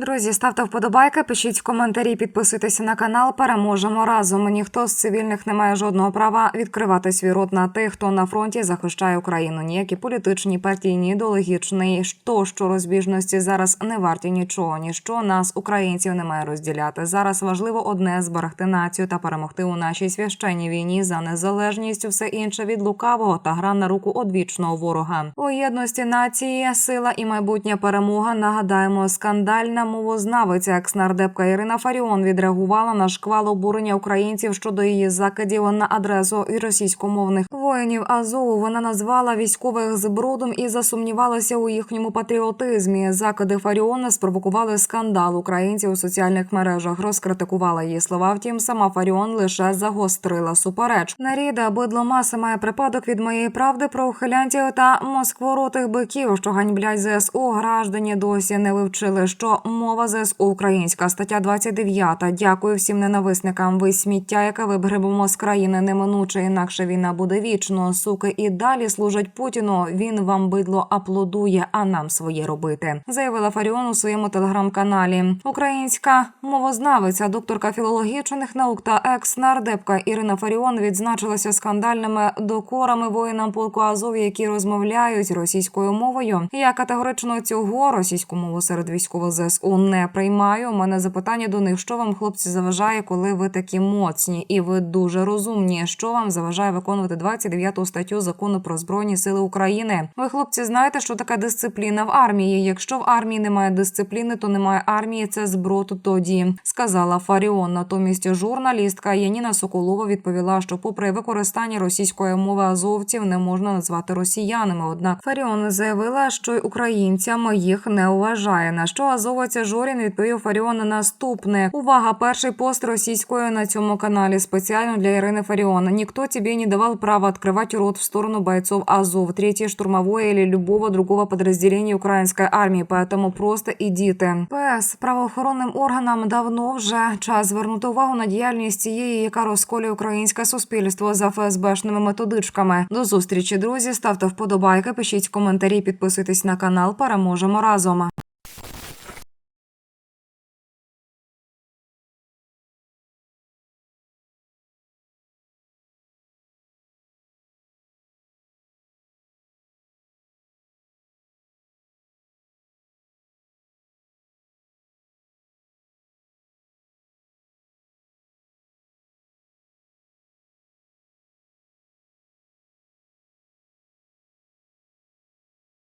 Друзі, ставте вподобайки, пишіть в коментарі, підписуйтесь на канал. Переможемо разом. Ніхто з цивільних не має жодного права відкривати свій рот на тих, хто на фронті захищає Україну. Ніякі політичні, партійні, ідеологічні, то що розбіжності зараз не варті нічого. Ніщо нас, українців, не має розділяти. Зараз важливо одне зберегти націю та перемогти у нашій священній війні за незалежність. Все інше від лукавого та гра на руку одвічного ворога. У єдності нації сила і майбутня перемога. Нагадаємо, скандальна мовознавиця екснардепка Ірина Фаріон відреагувала на шквал обурення українців щодо її закидів на адресу і російськомовних воїнів Азову. Вона назвала військових збродом і засумнівалася у їхньому патріотизмі. Закиди Фаріона спровокували скандал українців у соціальних мережах. Розкритикувала її слова. Втім, сама Фаріон лише загострила супереч. Наріда бидло маси має припадок від моєї правди про ухилянтів та москворотих биків, що ганьблять ЗСУ. Граждані досі не вивчили, що мова ЗСУ українська стаття 29. Дякую всім ненависникам. Ви сміття, яке вигребемо з країни неминуче, інакше війна буде вічно. Суки і далі служать Путіну. Він вам бидло аплодує, а нам своє робити. Заявила Фаріон у своєму телеграм-каналі. Українська мовознавиця, докторка філологічних наук та екс-нардепка Ірина Фаріон відзначилася скандальними докорами воїнам полку Азов, які розмовляють російською мовою. Я категорично цього російську мову серед військових ЗСУ не приймаю. У мене запитання до них, що вам, хлопці, заважає, коли ви такі моцні і ви дуже розумні. Що вам заважає виконувати 29 статтю закону про збройні сили України? Ви, хлопці, знаєте, що таке дисципліна в армії? Якщо в армії немає дисципліни, то немає армії. Це зброд тоді, сказала Фаріон. Натомість журналістка Яніна Соколова відповіла, що, попри використання російської мови азовців, не можна назвати росіянами. Однак Фаріон заявила, що й українцям їх не вважає. На що азовець Жорін відповів Фаріон наступне. Увага! Перший пост російської на цьому каналі спеціально для Ірини Фаріон. Ніхто тебе не давал права открывать рот в сторону бойцов Азов, третьей штурмовой или любого другого подразделения украинской армии, поэтому просто идите. ПС правоохоронним органам давно вже час звернути увагу на діяльність цієї, яка розколює українське суспільство за ФСБшними методичками. До зустрічі, друзі. Ставте вподобайки, пишіть коментарі, підписуйтесь на канал. Переможемо разом.